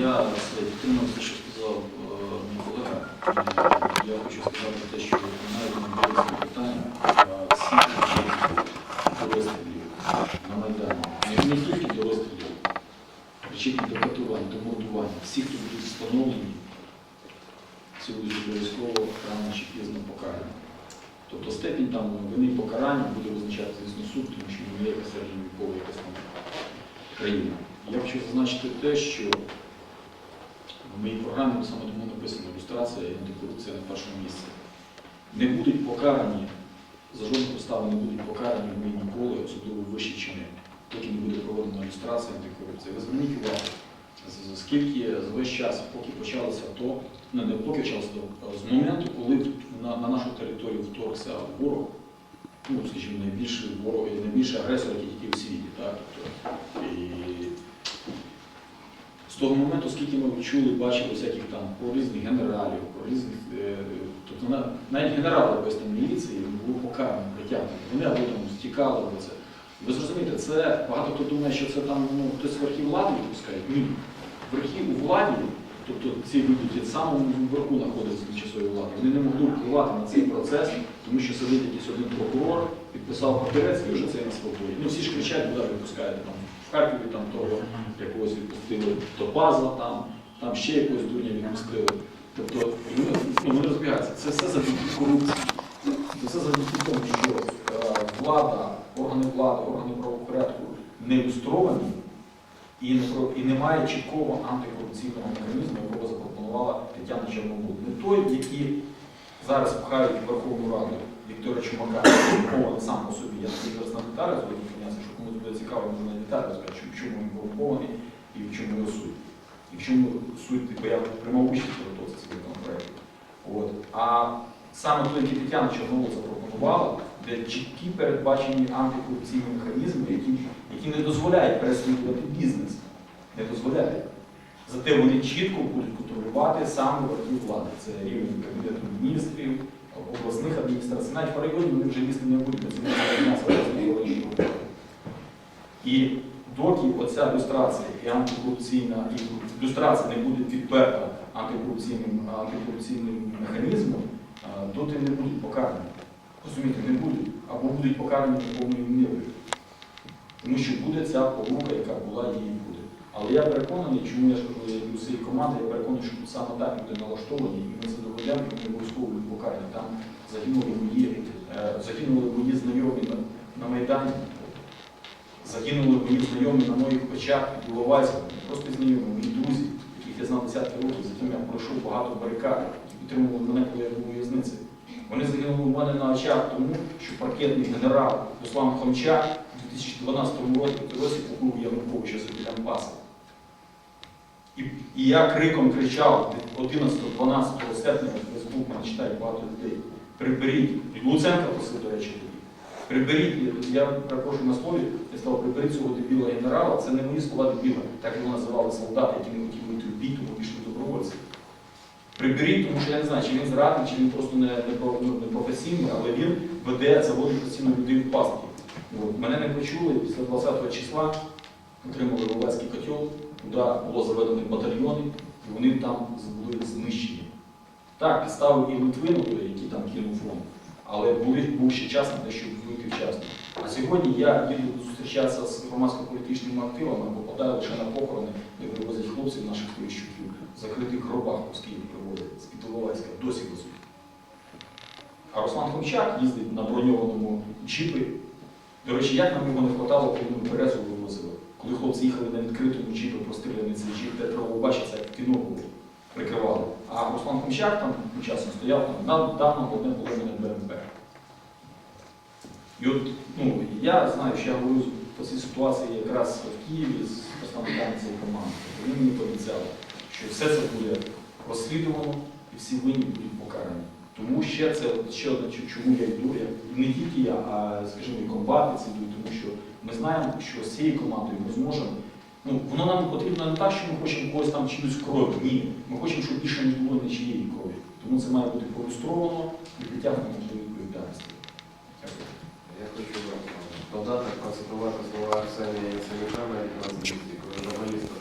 Я підтримав те, що сказав е, мій колега. Я хочу сказати те, що навіть не вирішили питання а всіх до розстрілів на Майдані. Не- Не тільки до розстрілів, причетні до катувань, до мордування. Всі, хто будуть встановлені, всі будуть обов'язково рано чи пізно покарані. Тобто степінь там вини покарання буде визначати, звісно, суд, тому що ми є середньовікова якась там країна. Я хочу зазначити те, що в моїй програмі саме тому написано ілюстрація і антикорупція на першому місці. Не будуть покарані, за жодних обставин не будуть покарані ми ніколи, особливо вищі чини, поки не буде проведена ілюстрація антикорупції. Ви зверніть увагу, скільки за весь час, поки почалося то, не, не поки почалося то, з моменту, коли на, на нашу територію вторгся ворог, ну, скажімо, найбільший ворог, і найбільший агресор, який тільки в світі. Того моменту, скільки ми чули, бачили всяких там про різних генералів, про різних, е, тобто навіть генерали там міліції були покарані, притягнуті. Вони або там стікали в це. Ви зрозумієте, це багато хто думає, що це там ну, хтось верхів влади відпускає. Ні. Верхи у владі, тобто ці люди від самому верху знаходяться тимчасової влади, вони не могли впливати на цей процес, тому що сидить якийсь один прокурор, підписав папірець і вже це на свободі. Ну всі ж кричать, куди відпускаєте там Харкові там того якогось відпустили, Топаза там, там ще якогось дурня відпустили. Тобто вони, ну, вони розбігаються. Це все завдяки корупції. Це все завдяки тому, що е, влада, органи влади, органи правопорядку не ілюстровані і, і немає чіткого антикорупційного механізму, якого запропонувала Тетяна Чорнобуд. Не той, який зараз пхають Верховну Раду Віктора Чумака, корумпований сам по собі. Я такий зараз на деталі згодом піднявся, що комусь буде цікаво, можна на деталі розказати, в чому він корумпований і в чому його суть. І в чому суть, бо я приймав участь в підготовці цього законопроекту. От. А саме той, який Тетяна Чорновол запропонувала, де чіткі передбачені антикорупційні механізми, які, які не дозволяють переслідувати бізнес. Не дозволяють. Зате вони чітко будуть контролювати саме верхів влади. Це рівень Кабінету міністрів, обласних адміністрацій. Навіть в районі вони вже їсти не будуть власної І доки оця люстрація і антикорупційна, і люстрація не буде підперта антикорупційним, антикорупційним механізмом, доти не будуть покарані. Розумієте, не будуть. Або будуть покарані повною мірою. Тому що буде ця порука, яка була, її буде. Але я переконаний, чому я ж кажу, я йду цієї команди, я переконаний, що саме так люди налаштовані, і ми це доведемо, і ми обов'язково будуть. Там загинули мої, е, загинули мої знайомі на, на Майдані, загинули мої знайомі на моїх очах під Іловайськом, не просто знайомі, мої друзі, яких я знав десятки років, з якими я пройшов багато барикад, підтримували мене, коли я був у в'язниці. Вони загинули у мене на очах тому, що паркетний генерал Руслан Хомчак у 2012 році році купив Януковича собі Донбаса. І, і я криком кричав 11-12 серпня в Фейсбук, мене читають багато людей. Приберіть. Луценка просив, до речі. Приберіть, я перепрошую на слові, я сказав, приберіть цього дебіла генерала, це не мої слова дебіла, так його називали солдати, які не хотіли йти в бій, тому пішли добровольці. Приберіть, тому що я не знаю, чи він зрадник, чи він просто не, не, ну, не професійний, але він веде, заводить постійно людей в пастки. Мене не почули після 20 числа, отримали Ловецький котел, куди було заведені батальйони, і вони там були знищені. Так, підставив і Литвину, який там кинув фронт, але були, був ще час на те, щоб вийти вчасно. А сьогодні я їду зустрічатися з громадсько-політичними активами, попадаю лише на похорони, де привозять хлопців наших Клищуків, в закритих гробах у Києві привозять, з Пітоловецька, досі везуть. А Руслан Хомчак їздить на броньованому джипі. До речі, як нам його не хватало, коли ми березу вивозили. Коли хлопці їхали на відкритому джипі, простріляний цей джип, де треба бачиться, як кіно було, прикривали. А Руслан Хомчак там часом стояв, там дав, дав нам одне половине БМП. І от, ну, я знаю, що я говорю по цій ситуації якраз в Києві з представниками цієї команди. Вони мені пообіцяли, що все це буде розслідувано і всі винні будуть покарані. Тому ще це ще одне, чому я йду. І не тільки я, а скажімо, і комбати ці йдуть, тому що ми знаємо, що з цією командою ми зможемо. Ну, воно нам потрібно не так, що ми хочемо когось там чиюсь кров. Ні. Ми хочемо, щоб більше не було нічиєї крові. Тому це має бути проілюстровано і притягнено до відповідальності. Я хочу додати, процитувати слова Арсенія навіть на